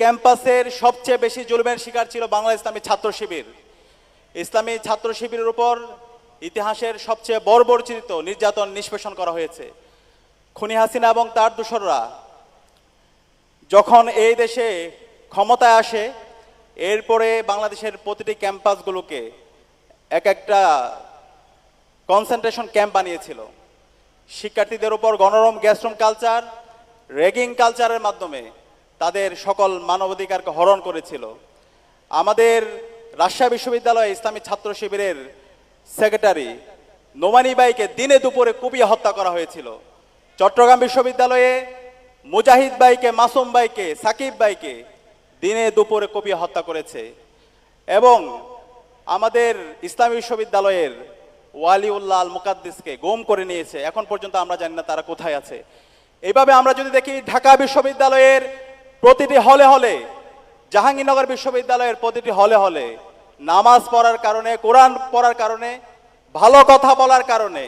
ক্যাম্পাসের সবচেয়ে বেশি জুলুমের শিকার ছিল বাংলা ইসলামী ছাত্র শিবির। ইসলামী ছাত্র শিবিরের উপর ইতিহাসের সবচেয়ে বর্বরচিত নির্যাতন নিষ্পেষণ করা হয়েছে। খুনি হাসিনা এবং তার দূষররা যখন এই দেশে ক্ষমতায় আসে, এরপরে বাংলাদেশের প্রতিটি ক্যাম্পাসগুলোকে এক একটা কনসেন্ট্রেশন ক্যাম্প বানিয়েছিল। শিক্ষার্থীদের উপর গণরম গ্যাসরুম কালচার রেগিং কালচারের মাধ্যমে তাদের সকল মানবাধিকারকে হরণ করেছিল। আমাদের রাজশাহী বিশ্ববিদ্যালয়ে ইসলামী ছাত্র শিবিরের সেক্রেটারি নোমানি বাইকে দিনে দুপুরে কুপিয়ে হত্যা করা হয়েছিল। চট্টগ্রাম বিশ্ববিদ্যালয়ে মুজাহিদ বাইকে, মাসুম বাইকে, সাকিব বাইকে দিনে দুপুরে কুপিয়ে হত্যা করেছে এবং আমাদের ইসলামী বিশ্ববিদ্যালয়ের ওয়ালিউল্লাহ আল মুকাদ্দিসকে গুম করে নিয়েছে। এখন পর্যন্ত আমরা জানি না তারা কোথায় আছে। এইভাবে আমরা যদি দেখি, ঢাকা বিশ্ববিদ্যালয়ের প্রতিটি হলে হলে, জাহাঙ্গীরনগর বিশ্ববিদ্যালয়ের প্রতিটি হলে হলে, নামাজ পড়ার কারণে, কোরআন পড়ার কারণে, ভালো কথা বলার কারণে,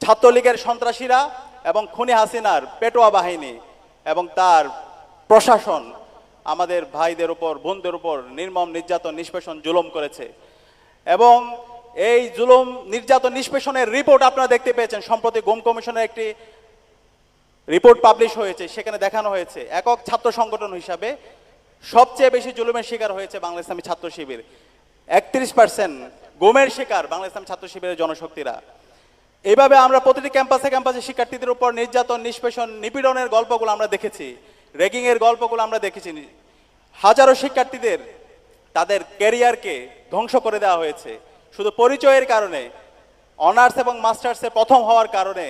ছাত্রলীগের সন্ত্রাসীরা এবং খুনি হাসিনার পেটোয়া বাহিনী এবং তার প্রশাসন আমাদের ভাইদের উপর, বোনদের উপর নির্মম নির্যাতন, নিষ্পেষণ, জুলুম করেছে। এবং এই জুলুম, নির্যাতন, নিষ্পেষণের রিপোর্ট আপনারা দেখতে পেয়েছেন। সম্প্রতি গোম কমিশনের একটি রিপোর্ট পাবলিশ হয়েছে, সেখানে দেখানো হয়েছে। একক ছাত্র সংগঠন হিসাবে সবচেয়ে বেশি জুলুমের শিকার হয়েছে বাংলা ইসলামী ছাত্র শিবির। একত্রিশ পার্সেন্ট গোমের শিকার বাংলা ইসলামী ছাত্র শিবিরের জনশক্তিরা। এইভাবে আমরা প্রতিটি ক্যাম্পাসে ক্যাম্পাসে শিক্ষার্থীদের উপর নির্যাতন, নিষ্পেষণ, নিপীড়নের গল্পগুলো আমরা দেখেছি র্যাগিং এর গল্পগুলো আমরা দেখেছি। হাজারো শিক্ষার্থীদের তাদের ক্যারিয়ারকে ধ্বংস করে দেওয়া হয়েছে। শুধু পরিচয়ের কারণে, অনার্স এবং মাস্টার্সে প্রথম হওয়ার কারণে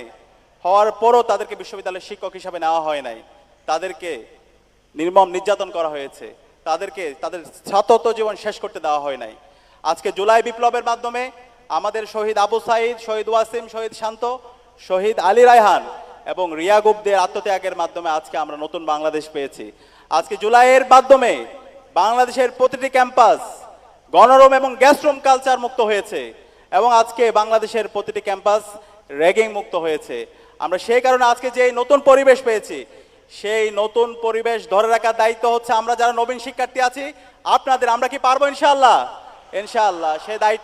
হওয়ার পরও তাদেরকে বিশ্ববিদ্যালয়ের শিক্ষক হিসাবে নেওয়া হয় নাই। তাদেরকে নির্মম নির্যাতন করা হয়েছে। তাদেরকে, তাদের ছাত্রত্ব জীবন শেষ করতে দেওয়া হয় নাই। আজকে জুলাই বিপ্লবের মাধ্যমে আমাদের শহীদ আবু সাইদ, শহীদ ওয়াসিম, শহীদ শান্ত, শহীদ আলী রায়হান এবং রিয়া গুপ্তের আত্মত্যাগের মাধ্যমে আজকে আমরা নতুন বাংলাদেশ পেয়েছি। আজকে জুলাইয়ের মাধ্যমে বাংলাদেশের প্রতিটি ক্যাম্পাস গণরম এবং গ্যাসরুম কালচার মুক্ত হয়েছে এবং আজকে বাংলাদেশের প্রতিটি ক্যাম্পাস র্যাগিং মুক্ত হয়েছে। আমরা সেই কারণে আজকে যে নতুন পরিবেশ পেয়েছি, সেই নতুন পরিবেশ ধরে রাখার দায়িত্ব হচ্ছে আমরা যারা নবীন শিক্ষার্থী আছি, আপনাদের আমরা কি পারব ইনশাল্লাহ ইনশাল্লাহ সেই দায়িত্ব